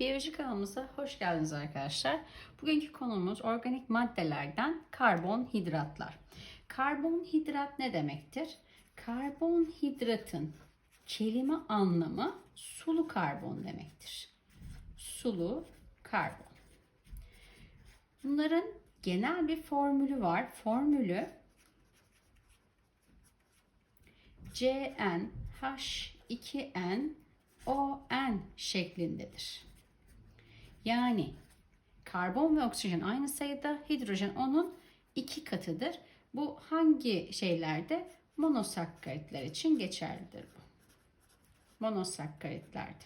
Biyoloji kanalımıza hoş geldiniz arkadaşlar. Bugünkü konumuz organik maddelerden karbonhidratlar. Karbonhidrat ne demektir? Karbonhidratın kelime anlamı sulu karbon demektir. Sulu karbon. Bunların genel bir formülü var. Formülü CnH2nOn şeklindedir. Yani karbon ve oksijen aynı sayıda, hidrojen onun iki katıdır. Bu hangi şeylerde? Monosakkaritler için geçerlidir bu. Monosakkaritlerde.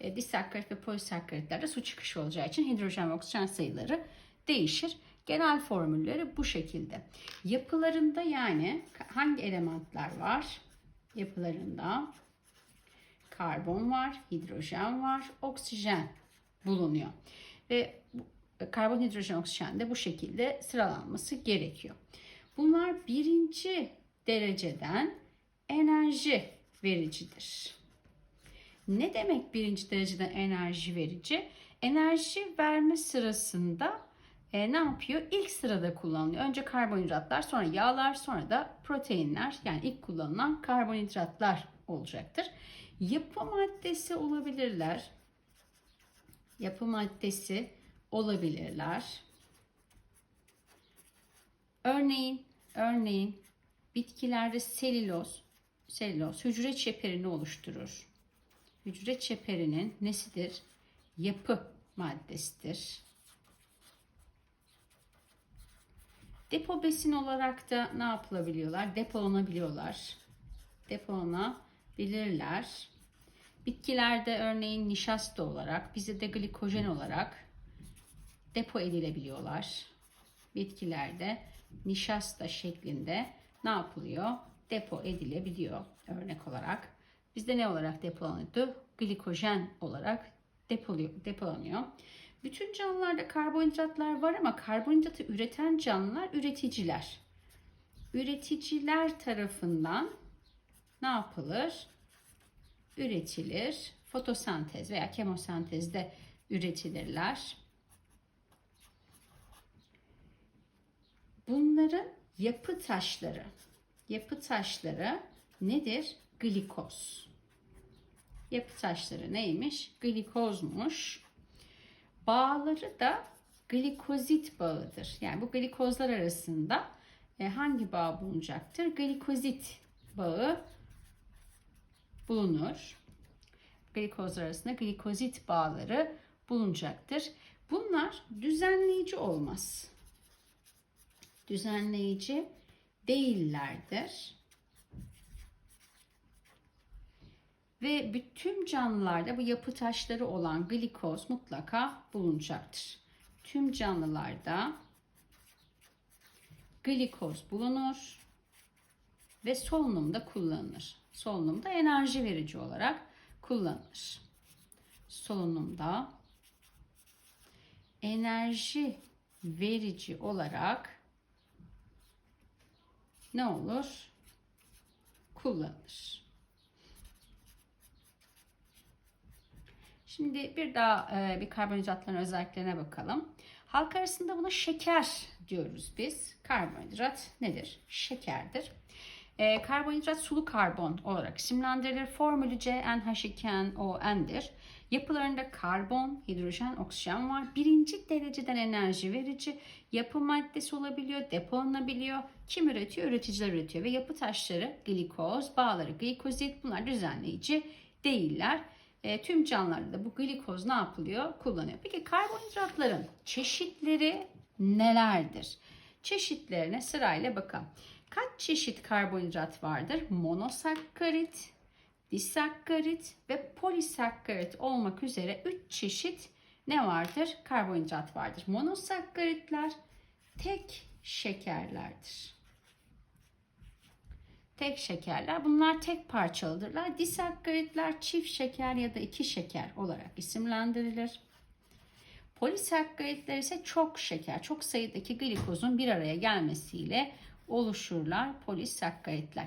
E, disakkarit ve polisakkaritlerde su çıkışı olacağı için hidrojen ve oksijen sayıları değişir. Genel formülleri bu şekilde. Yapılarında yani hangi elementler var? Yapılarında karbon var, hidrojen var, oksijen bulunuyor. Ve karbon, hidrojen, oksijen de bu şekilde sıralanması gerekiyor. Bunlar birinci dereceden enerji vericidir. Ne demek birinci dereceden enerji verici? Enerji verme sırasında e, ne yapıyor? İlk sırada kullanılıyor. Önce karbonhidratlar, sonra yağlar, sonra da proteinler. Yani ilk kullanılan karbonhidratlar olacaktır. Yapı maddesi olabilirler. Yapı maddesi olabilirler. Örneğin, örneğin bitkilerde selüloz, selüloz hücre çeperini oluşturur. Hücre çeperinin nesidir? Yapı maddesidir. Depo besin olarak da ne yapılabiliyorlar? Depolanabiliyorlar. Depolanabilirler. Bitkilerde örneğin nişasta olarak, bize de glikojen olarak depo edilebiliyorlar. Bitkilerde nişasta şeklinde ne yapılıyor? Depo edilebiliyor örnek olarak. Bizde ne olarak depolanıyordu? Glikojen olarak depoluyor, depolanıyor. Bütün canlılarda karbonhidratlar var ama karbonhidratı üreten canlılar üreticiler. Üreticiler tarafından ne yapılır? Üretilir. Fotosentez veya kemosentezde üretilirler. Bunların yapı taşları, yapı taşları nedir? Glikoz. Yapı taşları neymiş? Glikozmuş. Bağları da glikozit bağıdır. Yani bu glikozlar arasında e, hangi bağ bulunacaktır? Glikozit bağı bulunur. Glikozlar arasında glikozit bağları bulunacaktır. Bunlar düzenleyici olmaz. Düzenleyici değillerdir. Ve bütün canlılarda bu yapı taşları olan glikoz mutlaka bulunacaktır. Tüm canlılarda glikoz bulunur ve solunumda kullanılır. Solunumda enerji verici olarak kullanılır. Solunumda enerji verici olarak ne olur? Kullanılır. Şimdi bir daha e, bir karbonhidratların özelliklerine bakalım. Halk arasında buna şeker diyoruz biz. Karbonhidrat nedir? Şekerdir. E, karbonhidrat sulu karbon olarak isimlendirilir. Formülü CnH2nOn'dir. Yapılarında karbon, hidrojen, oksijen var. Birinci dereceden enerji verici yapı maddesi olabiliyor, depolanabiliyor. Kim üretiyor? Üreticiler üretiyor. Ve yapı taşları glikoz, bağları glikozit bunlar düzenleyici değiller. E, tüm canlılarda da bu glikoz ne yapılıyor? Kullanıyor. Peki karbonhidratların çeşitleri nelerdir? Çeşitlerine sırayla bakalım. Kaç çeşit karbonhidrat vardır? Monosakkarit, disakkarit ve polisakkarit olmak üzere 3 çeşit ne vardır? Karbonhidrat vardır. Monosakkaritler tek şekerlerdir. Tek şekerler. Bunlar tek parçalıdırlar. Disakkaritler çift şeker ya da iki şeker olarak isimlendirilir. Polisakkaritler ise çok şeker, çok sayıdaki glikozun bir araya gelmesiyle oluşurlar polisakkaritler.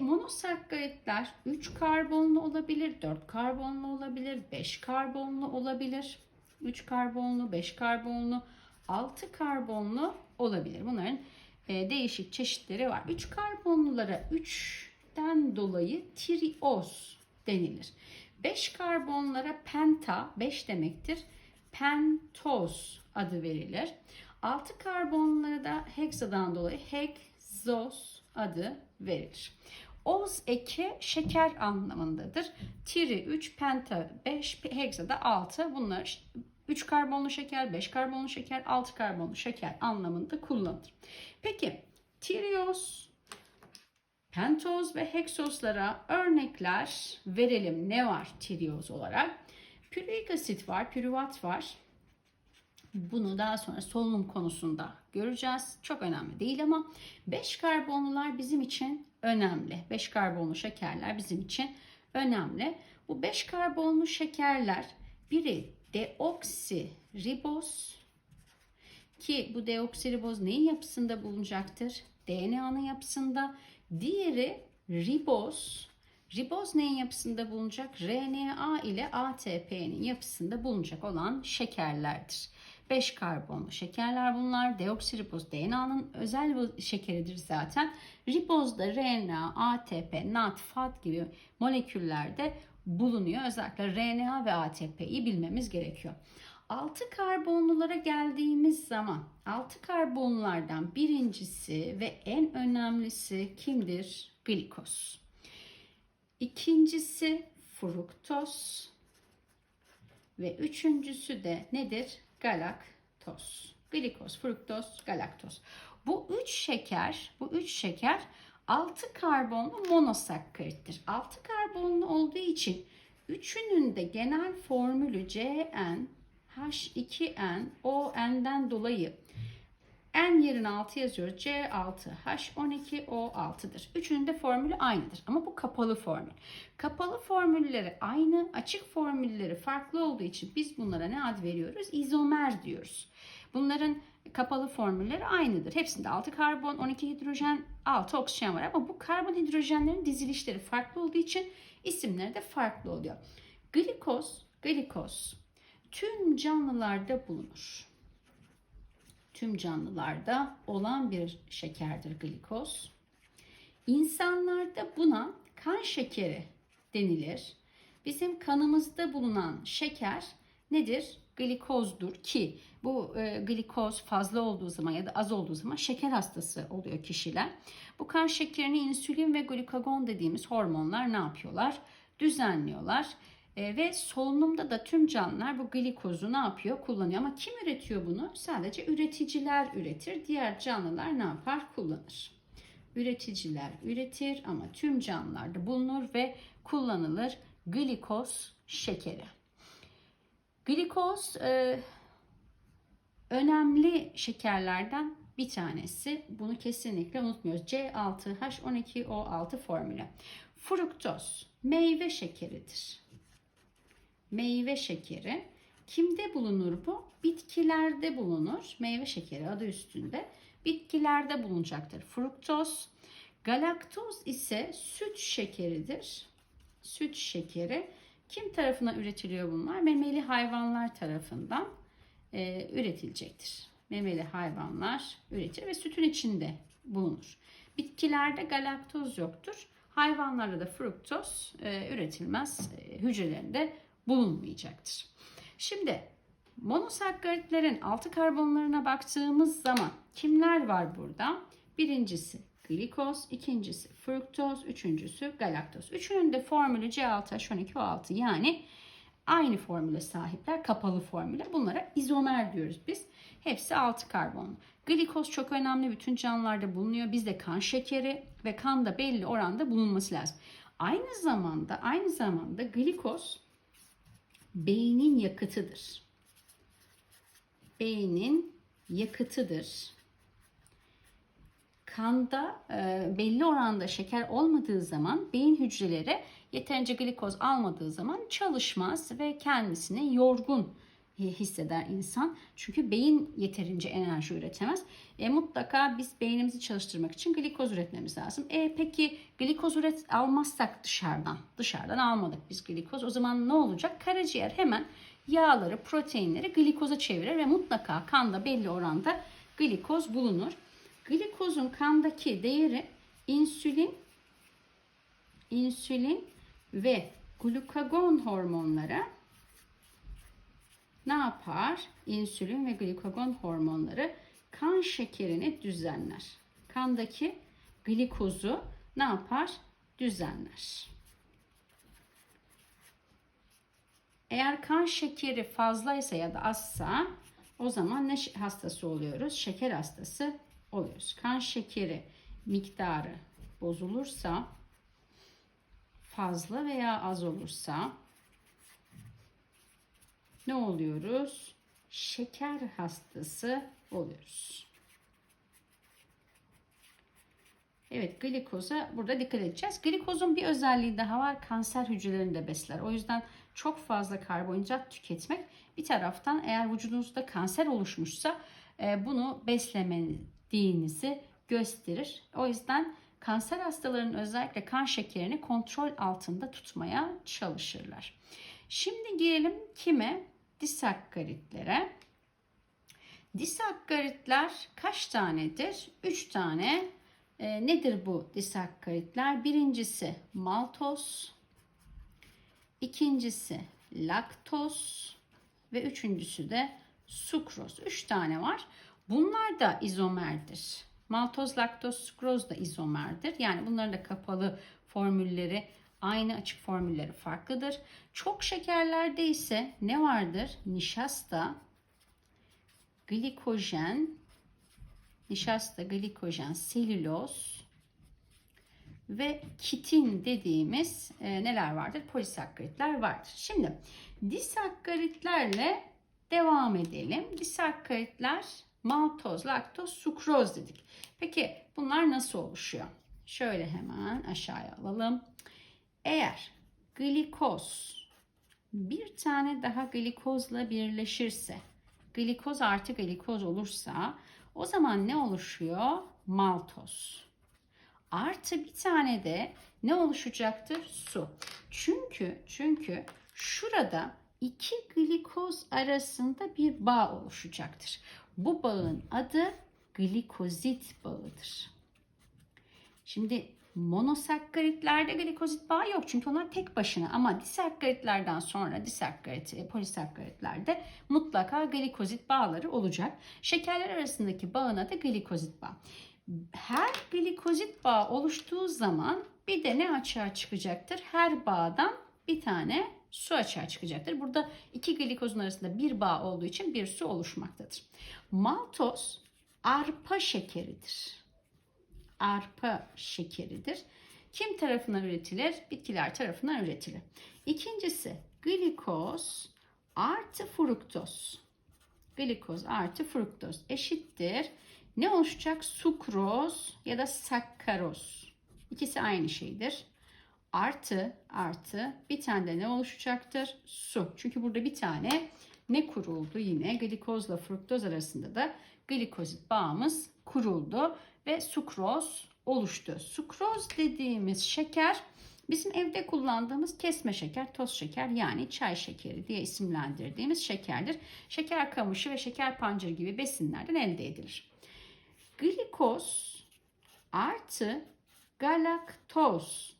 Monosakkaritler 3 karbonlu olabilir, 4 karbonlu olabilir, 5 karbonlu olabilir. 3 karbonlu, 5 karbonlu, 6 karbonlu olabilir. Bunların e, değişik çeşitleri var. 3 karbonlulara 3'ten dolayı trioz denilir. 5 karbonlara penta, 5 demektir. Pentoz adı verilir. 6 karbonlara da heksadan dolayı heksoz adı verilir. Oz eki şeker anlamındadır. Tri 3, penta 5, heksa da 6. Bunlar 3 karbonlu şeker, 5 karbonlu şeker, 6 karbonlu şeker anlamında kullanılır. Peki trioz, pentoz ve heksoslara örnekler verelim. Ne var trioz olarak? Pürüik asit var, pürüvat var. Bunu daha sonra solunum konusunda göreceğiz. Çok önemli değil ama 5 karbonlular bizim için önemli. 5 karbonlu şekerler bizim için önemli. Bu 5 karbonlu şekerler biri deoksiriboz ki bu deoksiriboz neyin yapısında bulunacaktır? DNA'nın yapısında. Diğeri riboz. Riboz neyin yapısında bulunacak? RNA ile ATP'nin yapısında bulunacak olan şekerlerdir. 5 karbonlu şekerler bunlar. Deoksiriboz DNA'nın özel şekeridir zaten. Riboz da RNA, ATP, NAD, FAD gibi moleküllerde bulunuyor. Özellikle RNA ve ATP'yi bilmemiz gerekiyor. 6 karbonlulara geldiğimiz zaman 6 karbonlardan birincisi ve en önemlisi kimdir? Glikoz. İkincisi fruktoz ve üçüncüsü de nedir? Galaktoz. Glikoz, fruktoz, galaktoz. Bu üç şeker, bu üç şeker 6 karbonlu monosakkarittir. 6 karbonlu olduğu için üçünün de genel formülü CN H2N ON'den dolayı N yerine 6 yazıyoruz. C6 H12 O6'dır. Üçünün de formülü aynıdır. Ama bu kapalı formül. Kapalı formülleri aynı, açık formülleri farklı olduğu için biz bunlara ne ad veriyoruz? İzomer diyoruz. Bunların kapalı formülleri aynıdır. Hepsinde 6 karbon, 12 hidrojen, 6 oksijen var ama bu karbon hidrojenlerin dizilişleri farklı olduğu için isimleri de farklı oluyor. Glikoz, glikoz tüm canlılarda bulunur. Tüm canlılarda olan bir şekerdir glikoz. İnsanlarda buna kan şekeri denilir. Bizim kanımızda bulunan şeker nedir? Glikozdur ki bu e, glikoz fazla olduğu zaman ya da az olduğu zaman şeker hastası oluyor kişiler. Bu kan şekerini insülin ve glikagon dediğimiz hormonlar ne yapıyorlar? Düzenliyorlar. E, ve solunumda da tüm canlılar bu glikozu ne yapıyor? Kullanıyor. Ama kim üretiyor bunu? Sadece üreticiler üretir. Diğer canlılar ne yapar? Kullanır. Üreticiler üretir ama tüm canlılarda bulunur ve kullanılır glikoz şekeri. Glikoz e, önemli şekerlerden bir tanesi. Bunu kesinlikle unutmuyoruz. C6H12O6 formülü. Fruktoz meyve şekeridir. Meyve şekeri. Kimde bulunur bu? Bitkilerde bulunur. Meyve şekeri adı üstünde. Bitkilerde bulunacaktır. Fruktoz. Galaktoz ise süt şekeridir. Süt şekeri. Kim tarafından üretiliyor bunlar? Memeli hayvanlar tarafından e, üretilecektir. Memeli hayvanlar üretir ve sütün içinde bulunur. Bitkilerde galaktoz yoktur. Hayvanlarda da fruktoz e, üretilmez. E, hücrelerinde bulunmayacaktır. Şimdi monosakkaritlerin altı karbonlarına baktığımız zaman kimler var burada? Birincisi glikoz, ikincisi fruktoz, üçüncüsü galaktoz. Üçünün de formülü C6H12O6 yani aynı formüle sahipler. Kapalı formüle. Bunlara izomer diyoruz biz. Hepsi 6 karbonlu. Glikoz çok önemli. Bütün canlılarda bulunuyor. Bizde kan şekeri ve kanda belli oranda bulunması lazım. Aynı zamanda aynı zamanda glikoz beynin yakıtıdır. Beynin yakıtıdır kanda e, belli oranda şeker olmadığı zaman beyin hücreleri yeterince glikoz almadığı zaman çalışmaz ve kendisini yorgun hisseder insan. Çünkü beyin yeterince enerji üretemez. E, mutlaka biz beynimizi çalıştırmak için glikoz üretmemiz lazım. E, peki glikoz üret almazsak dışarıdan, dışarıdan almadık biz glikoz. O zaman ne olacak? Karaciğer hemen yağları, proteinleri glikoza çevirir ve mutlaka kanda belli oranda glikoz bulunur. Glikozun kandaki değeri insülin, insülin ve glukagon hormonları ne yapar? İnsülin ve glikagon hormonları kan şekerini düzenler. Kandaki glikozu ne yapar? Düzenler. Eğer kan şekeri fazlaysa ya da azsa o zaman ne hastası oluyoruz? Şeker hastası oluyoruz. Kan şekeri miktarı bozulursa fazla veya az olursa ne oluyoruz? Şeker hastası oluyoruz. Evet glikoza burada dikkat edeceğiz. Glikozun bir özelliği daha var. Kanser hücrelerini de besler. O yüzden çok fazla karbonhidrat tüketmek bir taraftan eğer vücudunuzda kanser oluşmuşsa e, bunu beslemediğinizi gösterir. O yüzden kanser hastalarının özellikle kan şekerini kontrol altında tutmaya çalışırlar. Şimdi gelelim kime? Disakkaritlere. Disakkaritler kaç tanedir? 3 tane. E, nedir bu disakkaritler? Birincisi maltoz, ikincisi laktoz ve üçüncüsü de sukroz. 3 tane var. Bunlar da izomerdir. Maltoz, laktoz, sukroz da izomerdir. Yani bunların da kapalı formülleri aynı açık formülleri farklıdır. Çok şekerlerde ise ne vardır? Nişasta, glikojen, nişasta, glikojen, selüloz ve kitin dediğimiz e, neler vardır? Polisakkaritler vardır. Şimdi disakkaritlerle devam edelim. Disakkaritler maltoz, laktoz, sukroz dedik. Peki bunlar nasıl oluşuyor? Şöyle hemen aşağıya alalım. Eğer glikoz bir tane daha glikozla birleşirse, glikoz artı glikoz olursa o zaman ne oluşuyor? Maltoz. Artı bir tane de ne oluşacaktır? Su. Çünkü çünkü şurada iki glikoz arasında bir bağ oluşacaktır. Bu bağın adı glikozit bağıdır. Şimdi monosakkaritlerde glikozit bağı yok çünkü onlar tek başına ama disakkaritlerden sonra disakkarit, e, polisakkaritlerde mutlaka glikozit bağları olacak. Şekerler arasındaki bağın adı glikozit bağı. Her glikozit bağı oluştuğu zaman bir de ne açığa çıkacaktır? Her bağdan bir tane su açığa çıkacaktır. Burada iki glikozun arasında bir bağ olduğu için bir su oluşmaktadır. Maltoz arpa şekeridir. Arpa şekeridir. Kim tarafından üretilir? Bitkiler tarafından üretilir. İkincisi glikoz artı fruktoz. Glikoz artı fruktoz eşittir. Ne oluşacak? Sukroz ya da sakkaroz. İkisi aynı şeydir. Artı artı bir tane de ne oluşacaktır? Su. Çünkü burada bir tane ne kuruldu yine glikozla fruktoz arasında da glikozit bağımız kuruldu ve sukroz oluştu. Sukroz dediğimiz şeker bizim evde kullandığımız kesme şeker, toz şeker yani çay şekeri diye isimlendirdiğimiz şekerdir. Şeker kamışı ve şeker pancarı gibi besinlerden elde edilir. Glikoz artı galaktoz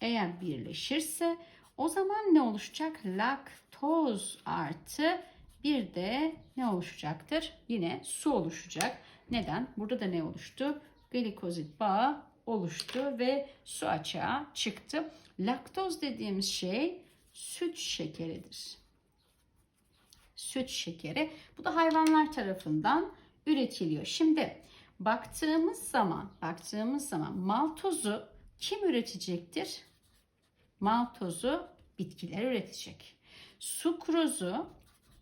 eğer birleşirse o zaman ne oluşacak? Laktoz artı bir de ne oluşacaktır? Yine su oluşacak. Neden? Burada da ne oluştu? Glikozit bağı oluştu ve su açığa çıktı. Laktoz dediğimiz şey süt şekeridir. Süt şekeri. Bu da hayvanlar tarafından üretiliyor. Şimdi baktığımız zaman, baktığımız zaman maltozu kim üretecektir? Maltozu bitkiler üretecek. Sukrozu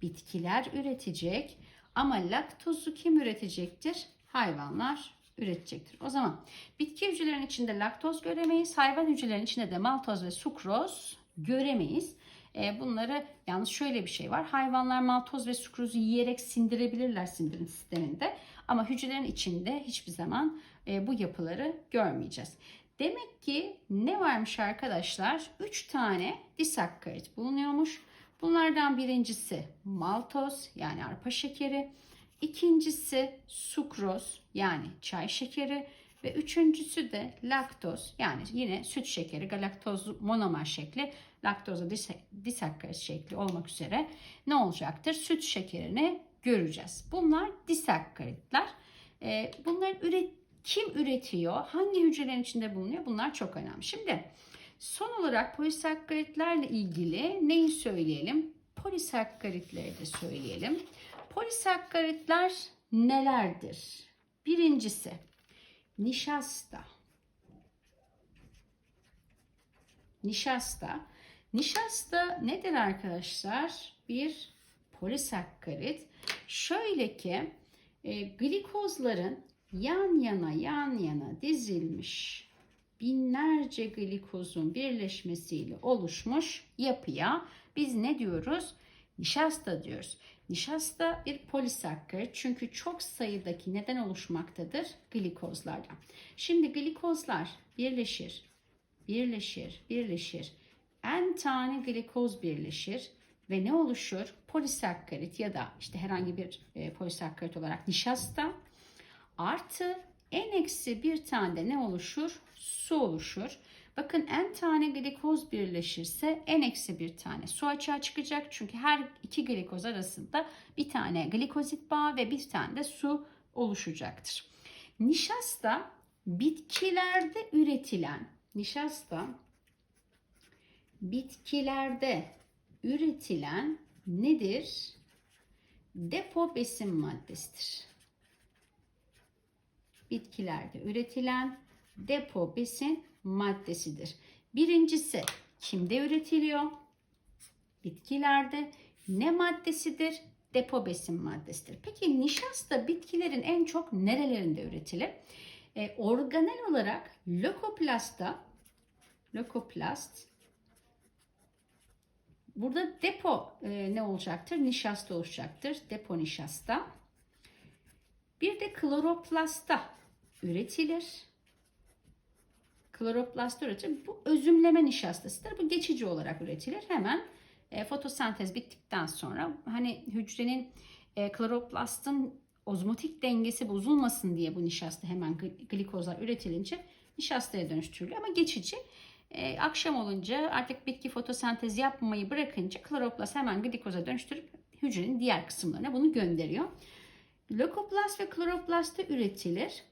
bitkiler üretecek ama laktozu kim üretecektir? Hayvanlar üretecektir. O zaman bitki hücrelerinin içinde laktoz göremeyiz. Hayvan hücrelerinin içinde de maltoz ve sukroz göremeyiz. E, bunları yalnız şöyle bir şey var. Hayvanlar maltoz ve sukrozu yiyerek sindirebilirler sindirim sisteminde. Ama hücrelerin içinde hiçbir zaman e, bu yapıları görmeyeceğiz. Demek ki ne varmış arkadaşlar? 3 tane disakkarit bulunuyormuş. Bunlardan birincisi maltoz yani arpa şekeri. İkincisi sukroz yani çay şekeri. Ve üçüncüsü de laktoz yani yine süt şekeri galaktoz monomer şekli laktoza disakkarit şekli olmak üzere ne olacaktır? Süt şekerini göreceğiz. Bunlar disakkaritler. Ee, bunlar üret kim üretiyor? Hangi hücrelerin içinde bulunuyor? Bunlar çok önemli. Şimdi son olarak polisakkaritlerle ilgili neyi söyleyelim? Polisakkaritleri de söyleyelim. Polisakkaritler nelerdir? Birincisi nişasta. Nişasta. Nişasta nedir arkadaşlar? Bir polisakkarit. Şöyle ki e, glikozların yan yana yan yana dizilmiş binlerce glikozun birleşmesiyle oluşmuş yapıya biz ne diyoruz? Nişasta diyoruz. Nişasta bir polisakkarit çünkü çok sayıdaki neden oluşmaktadır? Glikozlardan. Şimdi glikozlar birleşir, birleşir, birleşir. En tane glikoz birleşir ve ne oluşur? Polisakkarit ya da işte herhangi bir e, polisakkarit olarak nişasta artı en eksi bir tane de ne oluşur? Su oluşur. Bakın en tane glikoz birleşirse en eksi bir tane su açığa çıkacak. Çünkü her iki glikoz arasında bir tane glikozit bağı ve bir tane de su oluşacaktır. Nişasta bitkilerde üretilen nişasta bitkilerde üretilen nedir? Depo besin maddesidir. Bitkilerde üretilen depo besin maddesidir. Birincisi kimde üretiliyor? Bitkilerde. Ne maddesidir? Depo besin maddesidir. Peki nişasta bitkilerin en çok nerelerinde üretilir? E, organel olarak lökoplastta lökoplast burada depo e, ne olacaktır? Nişasta oluşacaktır. Depo nişasta. Bir de kloroplastta üretilir kloroplast üretilir. Bu özümleme nişastasıdır. Bu geçici olarak üretilir. Hemen e, fotosentez bittikten sonra hani hücrenin e, kloroplastın ozmotik dengesi bozulmasın diye bu nişasta hemen glikozlar üretilince nişastaya dönüştürülüyor ama geçici. E, akşam olunca artık bitki fotosentez yapmayı bırakınca kloroplast hemen glikoza dönüştürüp hücrenin diğer kısımlarına bunu gönderiyor. Lökoplast ve kloroplasta üretilir.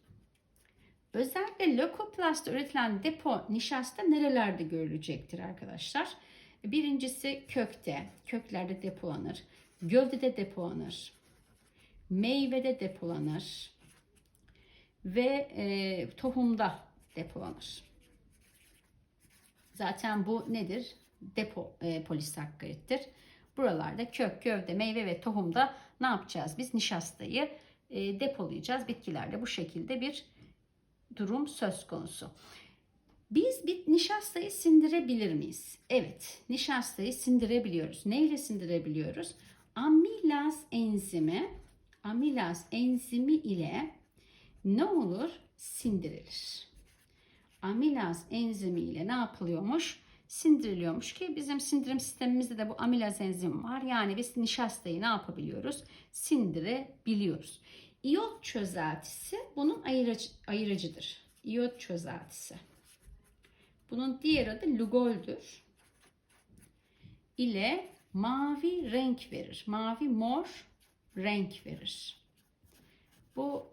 Özellikle lökoplastta üretilen depo nişasta nerelerde görülecektir arkadaşlar? Birincisi kökte, köklerde depolanır. Gövdede depolanır. Meyvede depolanır. Ve e, tohumda depolanır. Zaten bu nedir? Depo e, polisakkarittir. Buralarda kök, gövde, meyve ve tohumda ne yapacağız? Biz nişastayı e, depolayacağız. Bitkilerde bu şekilde bir durum söz konusu. Biz bir nişastayı sindirebilir miyiz? Evet, nişastayı sindirebiliyoruz. Neyle sindirebiliyoruz? Amilaz enzimi, amilaz enzimi ile ne olur? Sindirilir. Amilaz enzimi ile ne yapılıyormuş? Sindiriliyormuş ki bizim sindirim sistemimizde de bu amilaz enzim var. Yani biz nişastayı ne yapabiliyoruz? Sindirebiliyoruz. İyot çözeltisi bunun ayırıcı, ayırıcıdır. İyot çözeltisi. Bunun diğer adı Lugol'dür. ile mavi renk verir. Mavi mor renk verir. Bu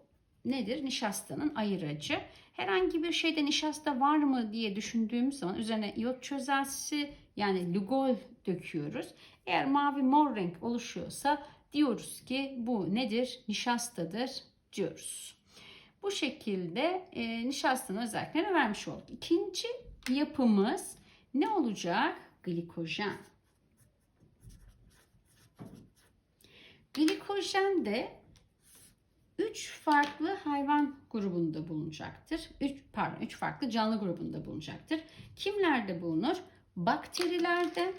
nedir? Nişastanın ayırıcı. Herhangi bir şeyde nişasta var mı diye düşündüğümüz zaman üzerine iyot çözeltisi yani Lugol döküyoruz. Eğer mavi mor renk oluşuyorsa diyoruz ki bu nedir? Nişastadır diyoruz. Bu şekilde e, nişastanın özelliklerini vermiş olduk. İkinci yapımız ne olacak? Glikojen. Glikojen de 3 farklı hayvan grubunda bulunacaktır. 3 pardon 3 farklı canlı grubunda bulunacaktır. Kimlerde bulunur? Bakterilerde,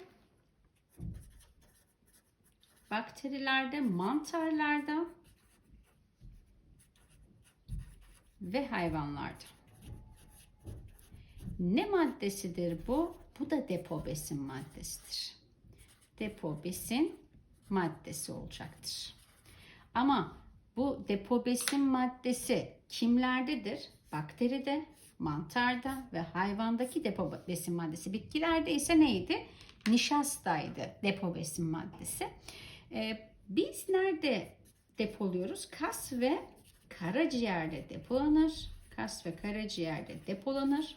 bakterilerde, mantarlarda ve hayvanlarda. Ne maddesidir bu? Bu da depo besin maddesidir. Depo besin maddesi olacaktır. Ama bu depo besin maddesi kimlerdedir? Bakteride, mantarda ve hayvandaki depo besin maddesi. Bitkilerde ise neydi? Nişastaydı depo besin maddesi. Ee, biz nerede depoluyoruz? Kas ve karaciğerde depolanır. Kas ve karaciğerde depolanır.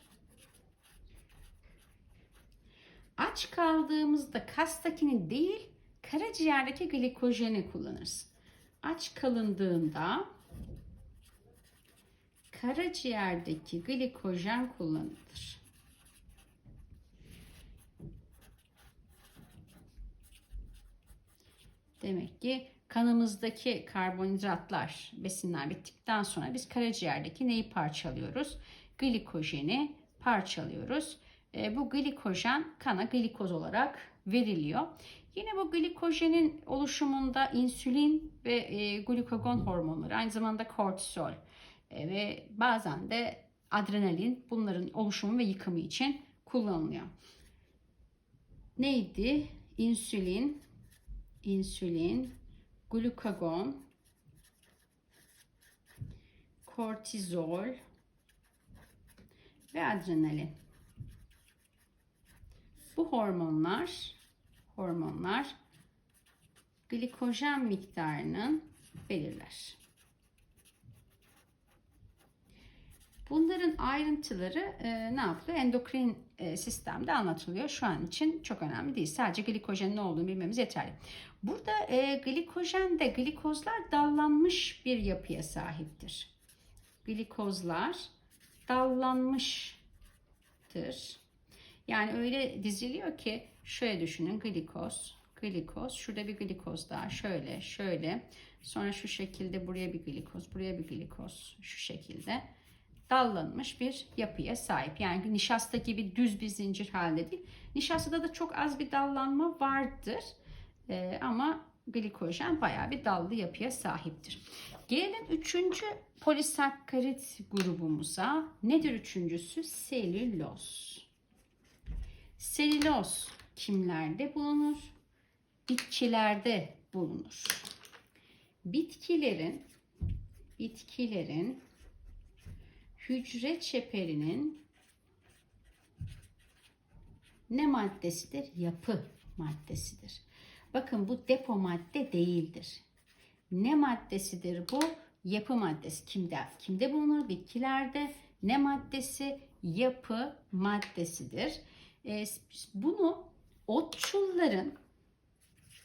Aç kaldığımızda kastakini değil, karaciğerdeki glikojeni kullanırız. Aç kalındığında karaciğerdeki glikojen kullanılır. Demek ki kanımızdaki karbonhidratlar, besinler bittikten sonra biz karaciğerdeki neyi parçalıyoruz? Glikojeni parçalıyoruz. E, bu glikojen kana glikoz olarak veriliyor. Yine bu glikojenin oluşumunda insülin ve e, glukagon hormonları, aynı zamanda kortisol e, ve bazen de adrenalin bunların oluşumu ve yıkımı için kullanılıyor. Neydi? İnsülin, insülin, glukagon, kortizol ve adrenalin. Bu hormonlar hormonlar glikojen miktarının belirler. Bunların ayrıntıları e, ne yapılıyor? Endokrin e, sistemde anlatılıyor. Şu an için çok önemli değil. Sadece glikojenin ne olduğunu bilmemiz yeterli. Burada e, glikojen de glikozlar dallanmış bir yapıya sahiptir. Glikozlar dallanmıştır. Yani öyle diziliyor ki şöyle düşünün glikoz, glikoz, şurada bir glikoz daha şöyle şöyle sonra şu şekilde buraya bir glikoz, buraya bir glikoz şu şekilde dallanmış bir yapıya sahip. Yani nişasta gibi düz bir zincir halde değil. Nişastada da çok az bir dallanma vardır. Ee, ama glikojen bayağı bir dallı yapıya sahiptir. Gelelim üçüncü polisakkarit grubumuza. Nedir üçüncüsü? Selüloz. Selüloz kimlerde bulunur? Bitkilerde bulunur. Bitkilerin bitkilerin hücre çeperinin ne maddesidir? Yapı maddesidir. Bakın bu depo madde değildir. Ne maddesidir bu? Yapı maddesi. Kimde? Kimde bulunur? Bitkilerde. Ne maddesi? Yapı maddesidir. E, bunu otçulların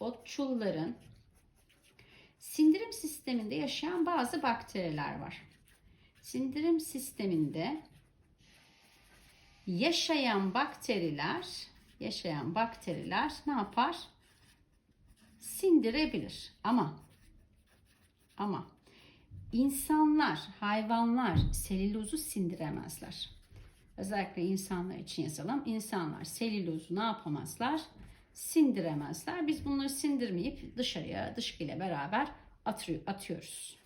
otçulların sindirim sisteminde yaşayan bazı bakteriler var. Sindirim sisteminde yaşayan bakteriler yaşayan bakteriler ne yapar? Sindirebilir. Ama ama insanlar, hayvanlar selülozu sindiremezler. Özellikle insanlar için yazalım. İnsanlar selülozu ne yapamazlar? Sindiremezler. Biz bunları sindirmeyip dışarıya dışkıyla beraber atıyoruz.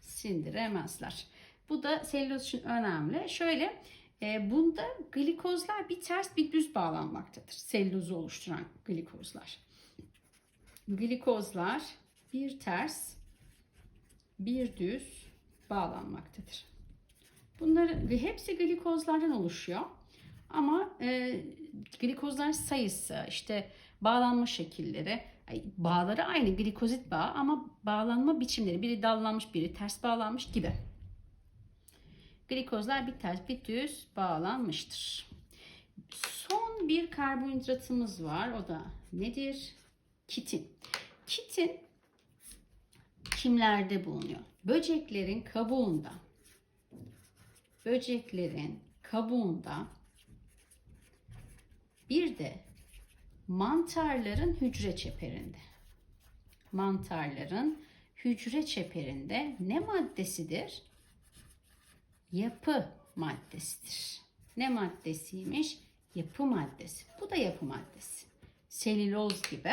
Sindiremezler. Bu da selüloz için önemli. Şöyle e, bunda glikozlar bir ters bir düz bağlanmaktadır. Selülozu oluşturan glikozlar. Glikozlar bir ters bir düz bağlanmaktadır. Bunların hepsi glikozlardan oluşuyor. Ama e, glikozlar sayısı, işte bağlanma şekilleri, bağları aynı glikozit bağı ama bağlanma biçimleri biri dallanmış, biri ters bağlanmış gibi. Glikozlar bir ters bir düz bağlanmıştır. Son bir karbonhidratımız var. O da nedir? Kitin. Kitin kimlerde bulunuyor? Böceklerin kabuğunda. Böceklerin kabuğunda bir de mantarların hücre çeperinde. Mantarların hücre çeperinde ne maddesidir? Yapı maddesidir. Ne maddesiymiş? Yapı maddesi. Bu da yapı maddesi. Selüloz gibi.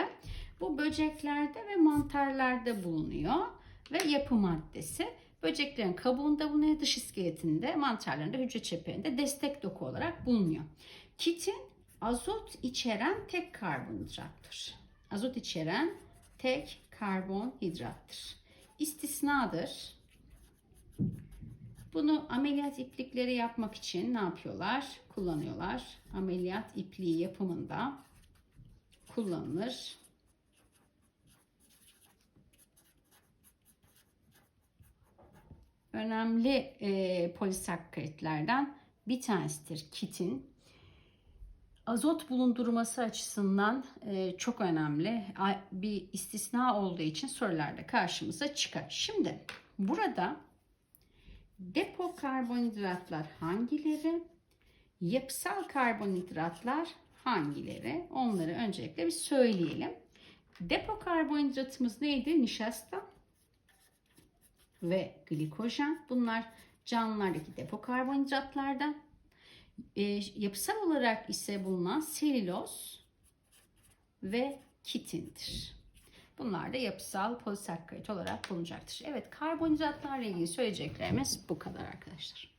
Bu böceklerde ve mantarlarda bulunuyor ve yapı maddesi. Böceklerin kabuğunda bulunuyor, dış iskeletinde, mantarların da hücre çeperinde destek doku olarak bulunuyor. Kitin azot içeren tek karbonhidrattır. Azot içeren tek karbonhidrattır. İstisnadır. Bunu ameliyat iplikleri yapmak için ne yapıyorlar? Kullanıyorlar. Ameliyat ipliği yapımında kullanılır. Önemli e, polisakkaritlerden bir tanesidir kitin. Azot bulundurması açısından e, çok önemli. Bir istisna olduğu için sorularda karşımıza çıkar. Şimdi burada depo karbonhidratlar hangileri? Yapısal karbonhidratlar hangileri? Onları öncelikle bir söyleyelim. Depo karbonhidratımız neydi? Nişasta ve glikojen. Bunlar canlılardaki depo karbonhidratlardan. E, yapısal olarak ise bulunan selüloz ve kitindir. Bunlar da yapısal polisakkarit olarak bulunacaktır. Evet karbonhidratlarla ilgili söyleyeceklerimiz bu kadar arkadaşlar.